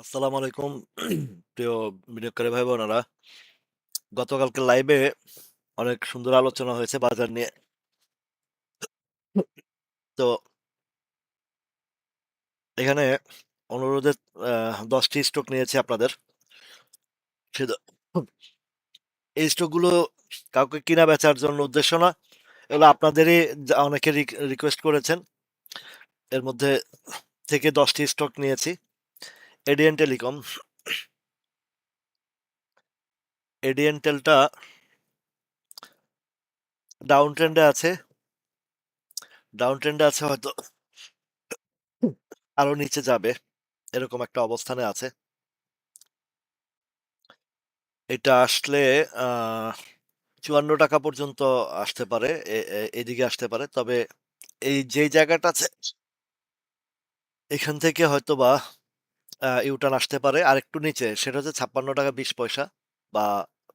আসসালামু আলাইকুম। প্রিয় বিনিয়োগকারী ভাই বোনেরা গতকালকে লাইভে অনেক সুন্দর আলোচনা হয়েছে বাজার নিয়ে। তো এখানে অনুরোধে দশটি স্টক নিয়েছি আপনাদের। এই স্টকগুলো কাউকে কিনা বেচার জন্য উদ্দেশ্য না, এগুলো আপনাদেরই অনেকে রিকোয়েস্ট করেছেন। এর মধ্যে থেকে দশটি স্টক নিয়েছি। এডিএন টেলিকম এডিএন টেলটা ডাউন ট্রেন্ডে আছে। ডাউন ট্রেন্ডে আছে হয়তো আরও নিচে যাবে, এরকম একটা অবস্থানে আছে। এটা আসলে চুয়ান্ন টাকা পর্যন্ত আসতে পারে এদিকে আসতে পারে, তবে এই যে জায়গাটা আছে, এখান থেকে হয়তো বা ইউটার্ন আসতে পারে। আর একটু নিচে, সেটা হচ্ছে ছাপ্পান্ন টাকা বিশ পয়সা বা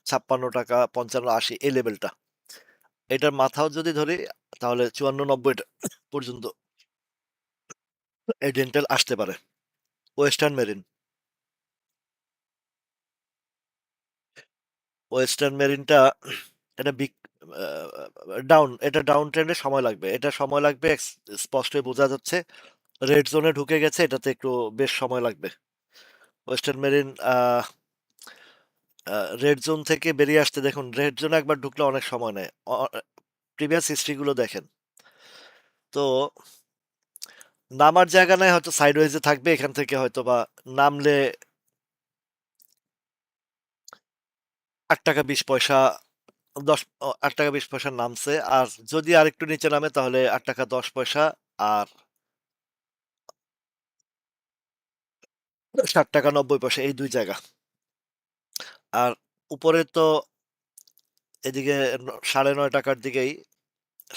ছাপ্পান্ন টাকা পঞ্চান্ন আশি এই লেভেলটা এটার মাথাও যদি ধরি, তাহলে চুয়ান্ন নব্বই পর্যন্ত এই ডেন্টাল আসতে পারে। ওয়েস্টার্ন মেরিন ওয়েস্টার্ন মেরিনটা এটা বিগ ডাউন এটা ডাউন ট্রেন্ডে সময় লাগবে। এটা সময় লাগবে স্পষ্টই বোঝা যাচ্ছে। রেড জোনে ঢুকে গেছে, এটাতে একটু বেশ সময় লাগবে। ওয়েস্টার্ন মেরিন রেড জোন থেকে বেরিয়ে আসতে দেখুন রেড জোনে একবার ঢুকলে অনেক সময় নেয়। প্রিভিয়াস হিস্ট্রিগুলো দেখেন। তো নামার জায়গা নেই, হয়তো সাইড ওয়েজে থাকবে, এখান থেকে হয়তো বা নামলে আট টাকা বিশ পয়সা, দশ, আট টাকা বিশ পয়সা নামছে। আর যদি আরেকটু নিচে নামে, তাহলে আট টাকা দশ পয়সা, আর ষাট টাকা, নব্বই পয়সা, এই দুই জায়গা। আর উপরে তো এদিকে সাড়ে নয় টাকার দিকেই,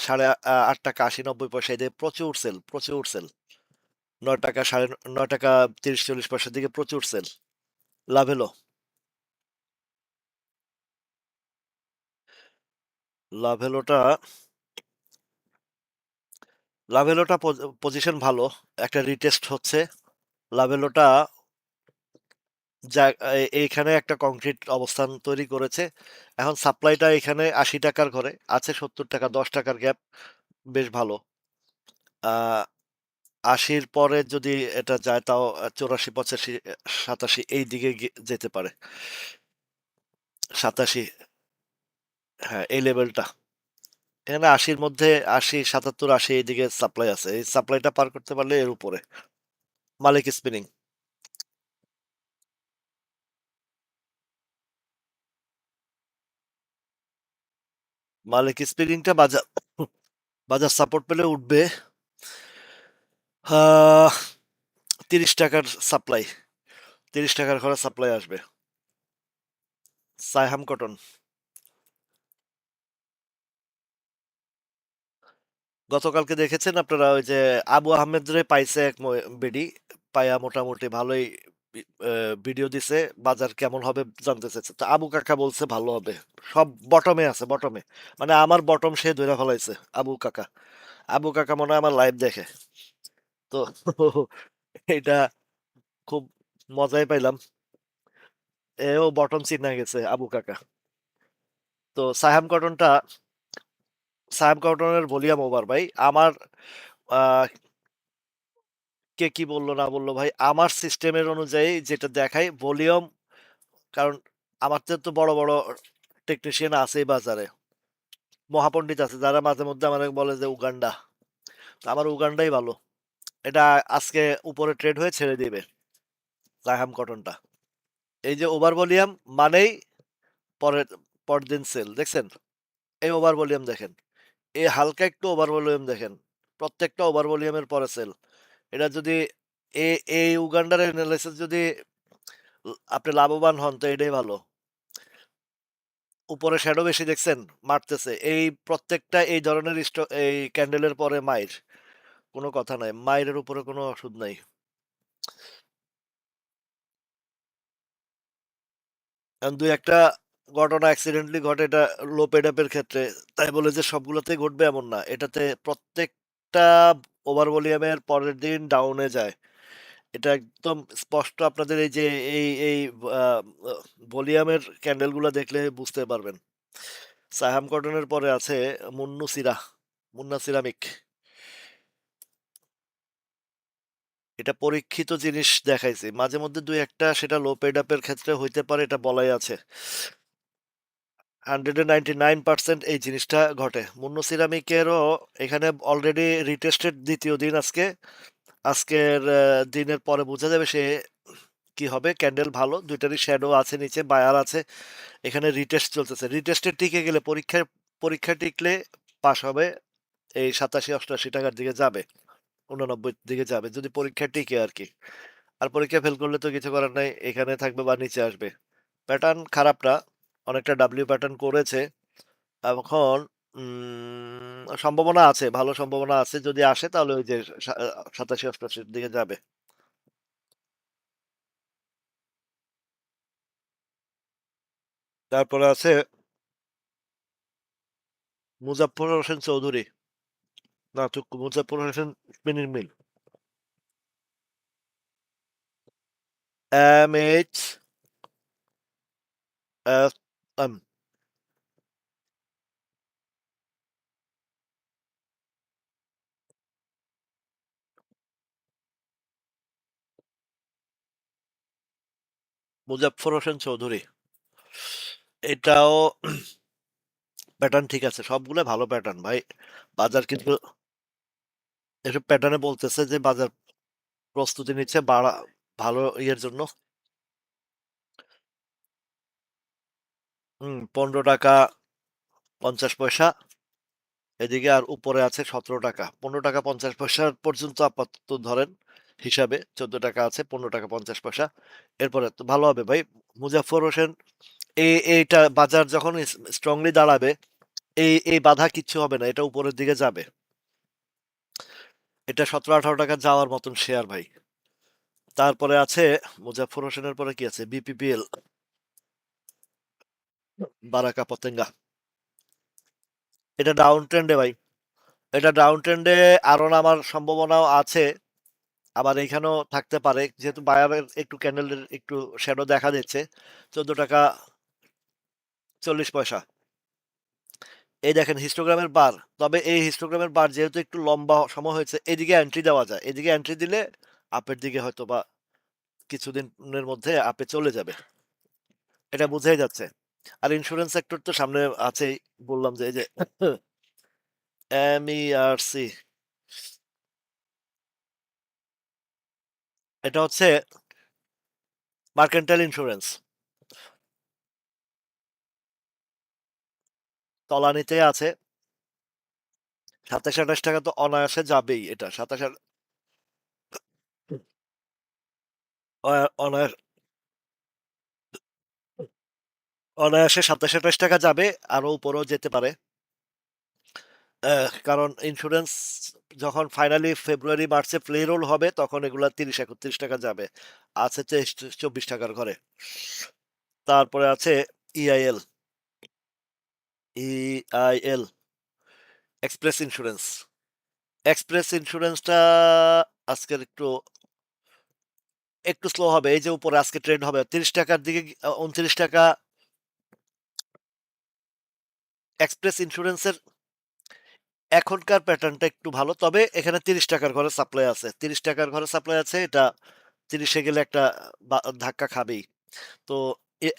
সাড়ে আট টাকা, আশি, নব্বই পয়সা, এদিকে প্রচুর সেল প্রচুর সেল নয় টাকা, সাড়ে নয় টাকা, তিরিশ, চল্লিশ পয়সার দিকে প্রচুর সেল লাভ হলো। লাভ হলোটা লাভ হলোটা পজিশন ভালো। একটা রিটেস্ট হচ্ছে। লাভ হলোটা যা, এ- এইখানে একটা কংক্রিট অবস্থান তৈরি করেছে। এখন সাপ্লাইটা এখানে আশি টাকার ঘরে, আছে সত্তর টাকা, দশ টাকার গ্যাপ বেশ ভালো। আশির পরে যদি এটা যায়, তাও চৌরাশি, পঁচাশি, সাতাশি এই দিকে যেতে পারে। সাতাশি হ্যাঁ এই লেভেলটা এখানে আশির মধ্যে আশি, সাতাত্তর, আশি এইদিকে সাপ্লাই আছে। এই সাপ্লাইটা পার করতে পারলে এর উপরে। মালিক স্পিনিং মালিক স্পিনিংটা বাজার বাজার সাপোর্ট পেলে উঠবে। তিরিশ টাকার সাপ্লাই তিরিশ টাকার ঘরে সাপ্লাই আসবে। সাইহাম কটন। গতকালকে দেখেছেন আপনারা ওই যে আবু আহমেদ রে পাইছে এক বেডি, পায়া মোটামুটি ভালোই ভিডিও দিছে, বাজার কেমন হবে জানতে চাইছে। তো আবু কাকা বলছে, ভালো হবে। সব বটমে আছে বটমে মানে আমার বটম সে ধরে ফেলাইছে, আবু কাকা। আবু কাকা মনে হয় আমার লাইভ দেখে। তো এটা খুব মজাই পাইলাম। এও বটম চিনা গেছে, আবু কাকা। তো সাহাম কটনটা সাহাম কটনের ভলিউম ওভার ভাই। আমার কে কি বলল, না বলল, ভাই? আমার সিস্টেমের অনুযায়ী যেটা দেখায় ভলিউম, কারণ আমার তো বড় বড় টেকনিশিয়ান আছে বাজারে। মহাপণ্ডিত আছে, যারা মাঝে মধ্যে আমাদের বলে যে উগান্ডা। আমার উগান্ডাই ভালো। এটা আজকে উপরে ট্রেড হয়ে ছেড়ে দিবে রাহাম কটনটা এই যে ওভার ভলিউম মানেই পরের, পরদিন সেল দেখছেন? এই ওভার ভলিউম দেখেন। এই হালকা একটু ওভার ভলিউম দেখেন। প্রত্যেকটা ওভার ভলিউমের পরে সেল এটা যদি এ, এই উগান্ডার অ্যানালাইসিস যদি আপনি লাভবান হন, তো এটাই ভালো। উপরে শ্যাডো বেশি দেখছেন, মারতেছে। এই প্রত্যেকটা, এই ধরনের এই ক্যান্ডেলের পরে মাইর। কোনো কথা নাই, মাইরের উপরে কোনো ওষুধ নাই। দুই একটা ঘটনা অ্যাক্সিডেন্টলি ঘটে, এটা লো পেডাপের ক্ষেত্রে। তাই বলে যে সবগুলোতেই ঘটবে এমন না। এটাতে প্রত্যেকটা ওভার ভলিউমের পরের দিন ডাউনে যায় এটা একদম স্পষ্ট আপনাদের এই যে এই এই ভলিউমের ক্যান্ডেলগুলো দেখলে বুঝতে পারবেন। সাহাম কটনের পরে আছে মুন্নু সিরা, মুন্না সিরামিক। এটা পরীক্ষিত জিনিস দেখাইছি। মাঝে মধ্যে ২-১ সেটা লো পেইড আপ এর ক্ষেত্রে হইতে পারে এটা বলাই আছে। 199% এই জিনিসটা ঘটে। মুন্নু সিরামিকেরও এখানে অলরেডি রিটেস্টেড দ্বিতীয় দিন আজকে। আজকের দিনের পরে বোঝা যাবে সে কি হবে। ক্যান্ডেল ভালো। ২ টারই শ্যাডো আছে নিচে, বায়ার আছে। এখানে রিটেস্ট চলতেছে। রিটেস্টে টিকে গেলে পরীক্ষায় পরীক্ষা টিকলে পাস হবে এই ৮৭-৮৮ টাকার দিকে যাবে। ৮৯ দিকে যাবে। যদি পরীক্ষা টিকে আর কি আর পরীক্ষা ফেল করলে তো কিছু করার নাই। এখানে থাকবে বা নিচে আসবে। প্যাটার্ন খারাপ না। অনেকটা ডাব্লিউ প্যাটার্ন করেছে। এখন সম্ভাবনা আছে, ভালো সম্ভাবনা আছে। যদি আসে তাহলে ওই যে সাতাশি আ ৮৭-৮৮ র দিকে যাবে। তারপরে আছে মুজাফফর হোসেন চৌধুরী। না তো Muzaffar Hossain spinning mill. MH F M. Muzaffar Hossain Chowdhury. এটাও প্যাটার্ন ঠিক আছে। সবগুলাই ভালো প্যাটার্ন ভাই। বাজার কিন্তু এসব প্যাটার্নে বলতেছে যে বাজার প্রস্তুতি নিচ্ছে বাড়া ভালো ইয়ের জন্য। হুম, ৳১৫.৫০ এদিকে আর উপরে আছে ৳১৭ ৳১৫.৫০ পর্যন্ত আপাতত ধরেন হিসাবে ৳১৪ আছে ৳১৫.৫০ এরপরে তো ভালো হবে ভাই। মুজাফফর হোসেন এই এইটা বাজার যখন স্ট্রংলি দাঁড়াবে, এই এই বাধা কিচ্ছু হবে না। এটা উপরের দিকে যাবে। এটা ৳১৭-১৮ যাওয়ার মতন শেয়ার ভাই। তারপরে আছে মুজাফফর হোসেনের পরে কি আছে? বিপিপিএল। বারাকা পতেঙ্গা। এটা ডাউন ট্রেন্ড ভাই। এটা ডাউন ট্রেন্ড এ আরও নামার সম্ভাবনাও আছে। আবার এইখানেও থাকতে পারে। যেহেতু বায়ারের একটু ক্যান্ডেলের একটু শ্যাডো দেখা দিচ্ছে। ৳১৪.৪০ এই দেখেন হিস্টোগ্রামের বার। তবে এই হিস্টোগ্রামের বার যেহেতু একটু লম্বা সময় হয়েছে, এদিকে এন্ট্রি দেওয়া যায়। এদিকে এন্ট্রি দিলে আপের দিকে হয়তো বা কিছুদিনের মধ্যে আপে চলে যাবে। এটা বোঝাই যাচ্ছে। আর ইন্স্যুরেন্স সেক্টর তো সামনে আছে বললাম যে এই যে সি এটা হচ্ছে মার্কেন্টাইল ইন্স্যুরেন্স। তলানিতে আছে। ৳২৭-২৮ তো অনায়াসে যাবেই এটা। ২৭ আর অনায়াস অনায়াসে ৳২৭-২৮ যাবে। আরও উপরেও যেতে পারে। কারণ ইন্স্যুরেন্স যখন ফাইনালি ফেব্রুয়ারি, মার্চে প্লে রোল হবে তখন এগুলা ৳৩০-৩১ যাবে। আছে চব্বিশ টাকার ঘরে। তারপরে আছে EIL. EIL. Express insurance. Express ইন্স্যুরেন্সটা আজকের একটু একটু স্লো হবে। এই যে উপরে আজকে ট্রেন্ড হবে তিরিশ টাকার দিকে উনত্রিশ ৳২৯ এক্সপ্রেস ইন্স্যুরেন্সের এখনকার প্যাটার্নটা একটু ভালো। তবে এখানে তিরিশ টাকার ঘরে সাপ্লাই আছে। তিরিশ টাকার ঘরে সাপ্লাই আছে। এটা তিরিশে গেলে একটা ধাক্কা খাবেই। তো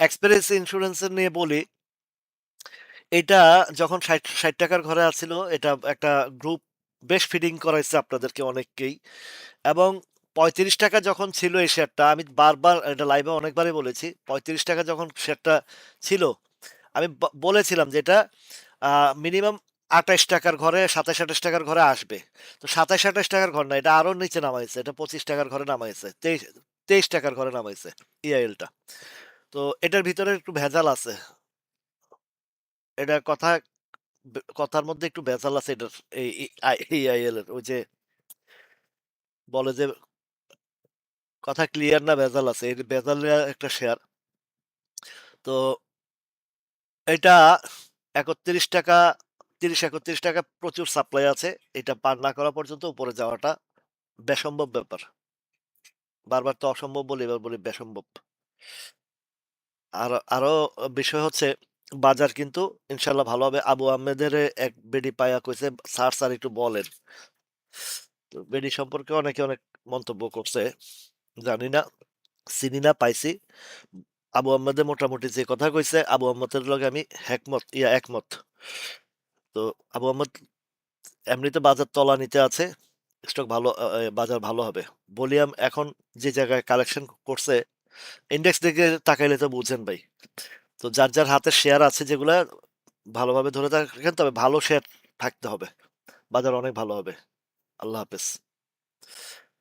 এক্সপ্রেস ইন্স্যুরেন্স এর নিয়ে বলি এটা যখন ষাট ষাট টাকার ঘরে আছিল, এটা একটা গ্রুপ বেশ ফিডিং করাইছে আপনাদেরকে অনেককেই। এবং ৳৩৫ যখন ছিল এই শেয়ারটা আমি বারবার এটা লাইভে অনেকবারই বলেছি। ৳৩৫ যখন শেয়ারটা ছিল, আমি বলেছিলাম যে এটা মিনিমাম ৳২৮ টাকার ঘরে সাতাশ আঠাশ টাকার ঘরে আসবে। তো সাতাশ আঠাশ টাকার ঘর না, এটা আরও নিচে নামাইছে। এটা পঁচিশ টাকার ঘরে নামাইছে। তেইশ তেইশ টাকার ঘরে নামাইছে ইআইএলটা। তো এটার ভিতরে একটু ভেজাল আছে। এটা কথা কথার মধ্যে একটু ভেজাল আছে এটার এই ইআইএল এর। ওই যে বলে যে কথা ক্লিয়ার না ভেজাল আছে। এই ভেজালিয়া একটা শেয়ার। তো এটা ৳৩১ ৳৩০-৩১ প্রচুর সাপ্লাই আছে। এটা পার না করা পর্যন্ত উপরে যাওয়াটা বেসম্ভব ব্যাপার। বারবার তো অসম্ভব বলি, এবার বলি বেসম্ভব। আর আরও বিষয় হচ্ছে বাজার কিন্তু ইনশাল্লাহ ভালো হবে। আবু আহমেদের এক বেডি পাইয়া কইছে, "স্যার, স্যার একটু বলেন।" তো বেডি সম্পর্কে অনেকে অনেক মন্তব্য করছে। জানি না, চিনি না, পাইছি। আবু আহমেদে মোটামুটি যে কথা কইছে, আবু আহমেদের লগে আমি একমত ইয়া একমত। তো আবু আহমেদ এমনিতে বাজার তলা নিতে আছে। স্টক ভালো বাজার ভালো হবে। ভলিউম এখন যে জায়গায় কালেকশন করছে, ইন্ডেক্স দিকে তাকাইলে তো বুঝেন ভাই। তো যার, যার হাতে শেয়ার আছে যেগুলা ভালোভাবে ধরে রাখেন, তবে ভালো শেয়ার থাকতে হবে। বাজার অনেক ভালো হবে। আল্লাহ হাফেজ।